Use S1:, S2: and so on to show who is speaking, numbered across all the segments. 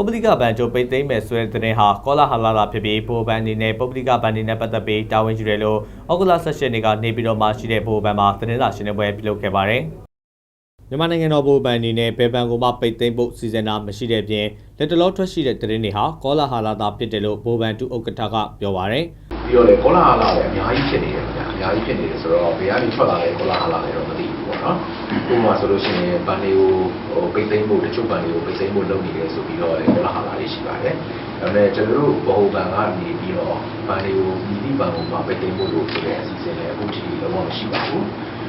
S1: ပုဂ္ဂလိကဘဏ်ချုပ်ပိတ်သိမ်းမဲ့ဆွဲတဲ့တဲ့ဟာကောလာဟာလာလာဖြစ်ပြီးဘိုဘဏ်အနေနဲ့ပုဂ္ဂလိကဘဏ်အနေနဲ့ပတ်သက်ပြီးတာဝန်ယူတယ်လို့ဩဂုတ်လ18ရက်နေ့ကနေပြည်တော်မှာရှိတဲ့ဘိုဘဏ်မှာသတင်းစာရှင်းလင်းပွဲပြုလုပ်ခဲ့ပါတယ်။မြန်မာနိုင်ငံတော်ဘိုဘဏ်အနေနဲ့ဘယ်ဘဏ်ကိုမှပိတ်သိမ်းဖို့စီစဉ်တာမရှိတဲ့ပြင်လက်တလောထွက်ရှိတဲ့သတင်းတွေဟာကောလာဟာလာသာဖြစ်တယ်လို့ဘိုဘဏ်တူဥက္ကဋ္ဌကပြောပါတယ်။
S2: ပြီးတော့လေကောလာဟာလာလည်းအများကြီးဖြစ်နေတယ်ခင်ဗျာအ များကြီးဖြစ်နေတယ်ဆိုတော့ဘယ်ကနေထွက်လာလဲကောလာဟာလာလည်းတော့မသိဘူးပေါ့နော်ဥပမာဆိုလို့ရှိရင်ဘန်တွေကိုဟိုပိတ်သိမ်းဖို့တချို့ဘန်တွေကိုပိတ်သိမ်းဖို့လုပ်နေတယ်ဆိုပြီးတော့လေကောလာဟာလာလေးရှိပါတယ်ဒါပေမဲ့ကျွန်တော်တို့ဘဟုဘန်ကနေပြီးတော့ဘန်တွေကိုမြည်သည့်ဘန်ကိုမှပိတ်သိမ်းဖို့လို့ဆိုတဲ့အစီအစဉ်လည်းအခုထိလုံးဝမရှိပါဘူး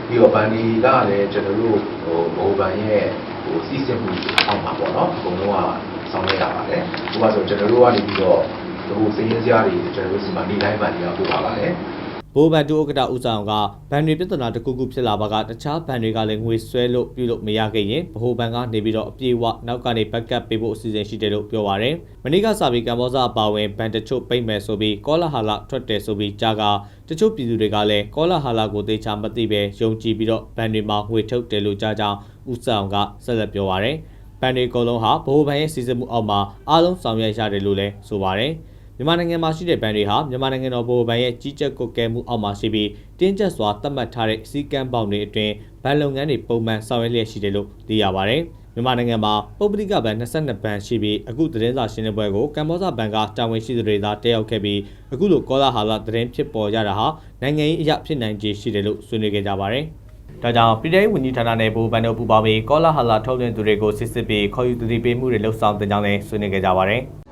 S2: ပြီးတော့ဘန်တွေကလည်းကျွန်တော်တို့ဟိုဘဟုဘန်ရဲ့ဟိုစီစဉ်မှုအောက်မှာပေါ့နော်အကုန်လုံးကဆောင်ရွက်ရပါတယ်ဥပမာဆိုကျွန်တော်တို့ကနေပြီးတော့ဟိုစည်ရင်းစရာတွေကျွန်တော်တို့စီမံနေတိုင်းမှန်တွေကပို့ပါပါတယ်
S1: ဘိုးဘန်တူဥက္ကဋ္ဌဦးဆောင်ကဘန်တွေပြဿနာတစ်ခုခုဖြစ်လာပါကတခြားဘန်တွေကလည်းငွေဆွဲလို့ပြုလို့မရခဲ့ရင်ဗဟိုဘန်ကနေပြီးတော့အပြေအဝနောက်ကနေဘက်ကပ်ပေးဖို့အစီအစဉ်ရှိတယ်လို့ပြောပါရယ်မနေ့ကစပြီးကမ္ဘောဇအပါဝင်ဘန်တချို့ပိတ်မယ်ဆိုပြီးကောလာဟာလာထွက်တယ်ဆိုပြီးကြားကတချို့ပြည်သူတွေကလည်းကောလာဟာလာကိုသေချာမသိပဲယုံကြည်ပြီးတော့ဘန်တွေမှာငွေထုတ်တယ်လို့ကြားကြောင်းဦးဆောင်ကဆက်လက်ပြောပါရယ်ဘန်တွေအကုန်လုံးဟာဗဟိုဘန်ရဲ့စီစဉ်မှုအောက်မှာအားလုံးဆောင်ရွက်ရတယ်လို့လည်းဆိုပါရယ် မြန်မာနိုင်ငံမှာရှိတဲ့ဘဏ်တွေဟာမြန်မာနိုင်ငံတော်ဗဟိုဘဏ်ရဲ့ကြီးကြပ်ကွပ်ကဲမှုအောက်မှာရှိပြီးတင်းကျပ်စွာသတ်မှတ်ထားတဲ့စီကံပေါင်းတွေအတွင်းဘဏ်လုပ်ငန်းတွေပုံမှန်ဆောင်ရွက်လျက်ရှိတယ်လို့သိရပါတယ်။မြန်မာနိုင်ငံမှာပုဂ္ဂလိကဘဏ်22ဘဏ်ရှိပြီးအခုသတင်းစာရှင်းလင်းပွဲကိုကမ္ဘောဇဘဏ်ကတာဝန်ရှိသူတွေသာတက်ရောက်ခဲ့ပြီးအခုလိုကောလာဟာလာသတင်းဖြစ်ပေါ်ကြတာဟာနိုင်ငံရေးအရာဖြစ်နိုင်ခြေရှိတယ်လို့ဆွေးနွေးခဲ့ကြပါတယ်။ဒါကြောင့်ပြည်ထောင်ဝန်ကြီးဌာနနဲ့ဗဟိုဘဏ်တို့ပူးပေါင်းပြီးကောလာဟာလာထုတ်လွှင့်သူတွေကိုစစ်စစ်ပြီးခေါ်ယူသူတွေပေးမှုတွေလှုပ်ဆောင်တင်ကြောင်းလည်းဆွေးနွေးခဲ့ကြပါတယ်။